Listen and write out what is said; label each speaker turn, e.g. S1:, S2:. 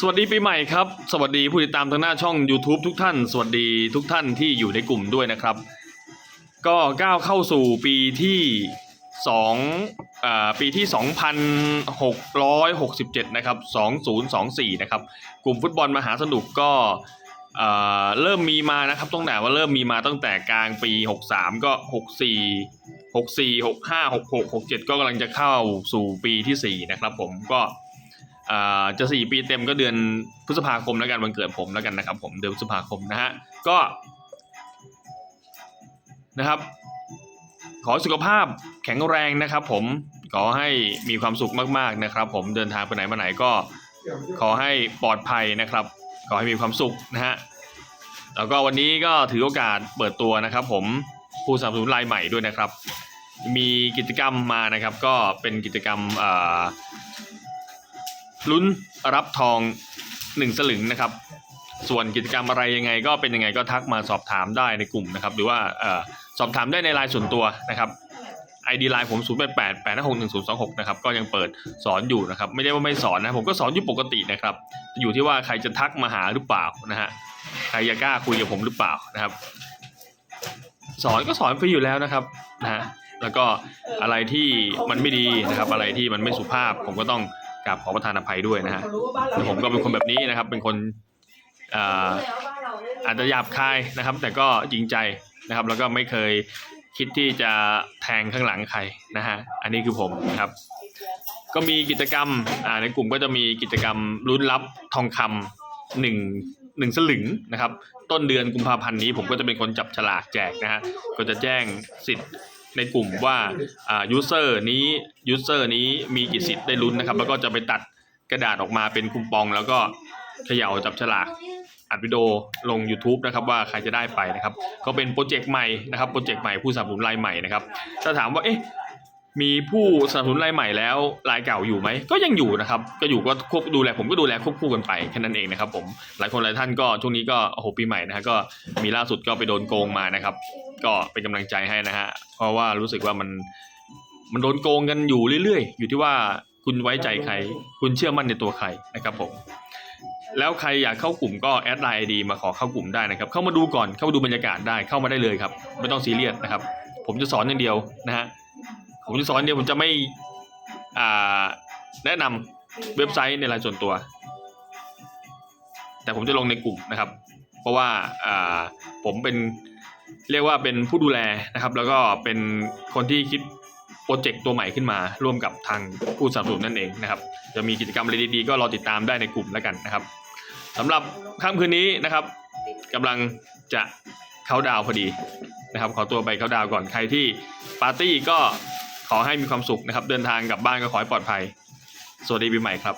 S1: สวัสดีปีใหม่ครับ สวัสดีผู้ติดตามทางหน้าช่อง YouTube ทุกท่าน สวัสดีทุกท่านที่อยู่ในกลุ่มด้วยนะครับ ก็ก้าวเข้าสู่ปีที่2อ่าปีที่ 2667 นะครับ 2024 นะครับ กลุ่มฟุตบอลมหาสนุกก็เริ่มมีมานะครับต้องแต่ว่าเริ่มมีมาตั้งแต่กลางปี 63 ก็ 64 64 65 66 67 ก็กำลังจะเข้าสู่ปีทีสี่4 นะครับผมก็ จะสี่ปีเต็มก็เดือนพฤษภาคมแล้วกันวันเกิดผมแล้วกันนะครับ ผมเดือนพฤษภาคมนะฮะก็นะครับ ขอสุขภาพแข็งแรงนะครับ ผมขอให้มีความสุขมากๆนะครับ ผมเดินทางไปไหนมาไหนก็ขอให้ปลอดภัยนะครับ ขอให้มีความสุขนะฮะแล้วก็วันนี้ก็ถือโอกาสเปิดตัวนะครับ ผมผู้สนับสนุนรายใหม่ด้วยนะครับ มีกิจกรรมมานะครับ ก็เป็นกิจกรรมอ่า ลุ้นรับทองหนึ่งสลึงนะครับ ส่วนกิจกรรมอะไรยังไงก็เป็นยังไงก็ทักมาสอบถามได้ในกลุ่มนะครับ หรือว่าอสอบถามได้ในไลน์ส่วนตัวนะครับ ID ไลน์ผม0 8 8 8 5 6 1 0 2 6นะครับก็ยังเปิดสอนอยู่นะครับ ไม่ได้ว่าไม่สอนนะผมก็สอนอยู่ปกตินะครับ อยู่ที่ว่าใครจะทักมาหาหรือเปล่านะฮะใครจะกล้าคุยกับผมหรือเปล่านะครับ สอนก็สอนฟรีอยู่แล้วนะครับนะฮะแล้วก็อะไรที่มันไม่ดีนะครับ อะไรที่มันไม่สุภาพผมก็ต้อง กราบขอประทานอภัยด้วยนะฮะแต่ผมก็เป็นคนแบบนี้นะครับ เป็นคนอ่าอาจจะหยาบคายนะครับ แต่ก็จริงใจนะครับ แล้วก็ไม่เคยคิดที่จะแทงข้างหลังใครนะฮะอันนี้คือผมนะครับ ก็มีกิจกรรมอ่าในกลุ่มก็จะมีกิจกรรมลุ้นรับทองคำหนึ่งหนึ่งสลึงนะครับ ต้นเดือนกุมภาพันธ์นี้ผมก็จะเป็นคนจับฉลากแจกนะฮะก็จะแจ้งสิทธิ์ ในกลุ่มว่าอ่ายูเซอร์นี้ยูเซอร์นี้มีกี่สิทธิ์ได้ลุ้นนะครับ แล้วก็จะไปตัดกระดาษออกมาเป็นคูปอง แล้วก็เขย่าจับฉลากอัดวิดีโอลง YouTube นะครับว่าใครจะได้ไปนะครับ ก็เป็นโปรเจกต์ใหม่นะครับโปรเจกต์ใหม่ผู้สนับสนุนรายใหม่นะครับถ้าถามว่าเอ๊ะ มีผู้สนับสนุนรายใหม่แล้วรายเก่าอยู่ไหมก็ยังอยู่นะครับ ก็อยู่ก็ควบดูแลผมก็ดูแลควบคู่กันไปแค่นั้นเองนะครับ ผมหลายคนหลายท่านก็ช่วงนี้ก็โอ้โหปีใหม่นะฮะก็มีล่าสุดก็ไปโดนโกงมานะครับ ก็เป็นกำลังใจให้นะฮะเพราะว่ารู้สึกว่ามันมันโดนโกงกันอยู่เรื่อยๆ อยู่ที่ว่าคุณไว้ใจใคร คุณเชื่อมั่นในตัวใครนะครับผมแล้วใครอยากเข้ากลุ่มก็แอดไลน์ไอดีมาขอเข้ากลุ่มได้นะครับ เข้ามาดูก่อนเข้ามาดูบรรยากาศได้เข้ามาได้เลยครับ ไม่ต้องซีเรียสนะครับ ผมจะสอนอย่างเดียวนะฮะ ผมจะสอนเดียวผมจะไม่อ่าแนะนำเว็บไซต์ในรายส่วนตัว แต่ผมจะลงในกลุ่มนะครับ เพราะว่าอ่าผมเป็นเรียกว่าเป็นผู้ดูแลนะครับ แล้วก็เป็นคนที่คิดโปรเจกต์ตัวใหม่ขึ้นมาร่วมกับทางผู้สนับสนุนนั่นเองนะครับ จะมีกิจกรรมอะไรดีๆก็รอติดตามได้ในกลุ่มแล้วกันนะครับสำหรับค่ำคืนนี้นะครับกำลังจะเข้าดาวพอดีนะครับ ขอตัวไปเข้าดาวก่อนใครที่ปาร์ตี้ก็ ขอให้มีความสุขนะครับ เดินทางกลับบ้านก็ขอให้ปลอดภัย สวัสดีปีใหม่ครับ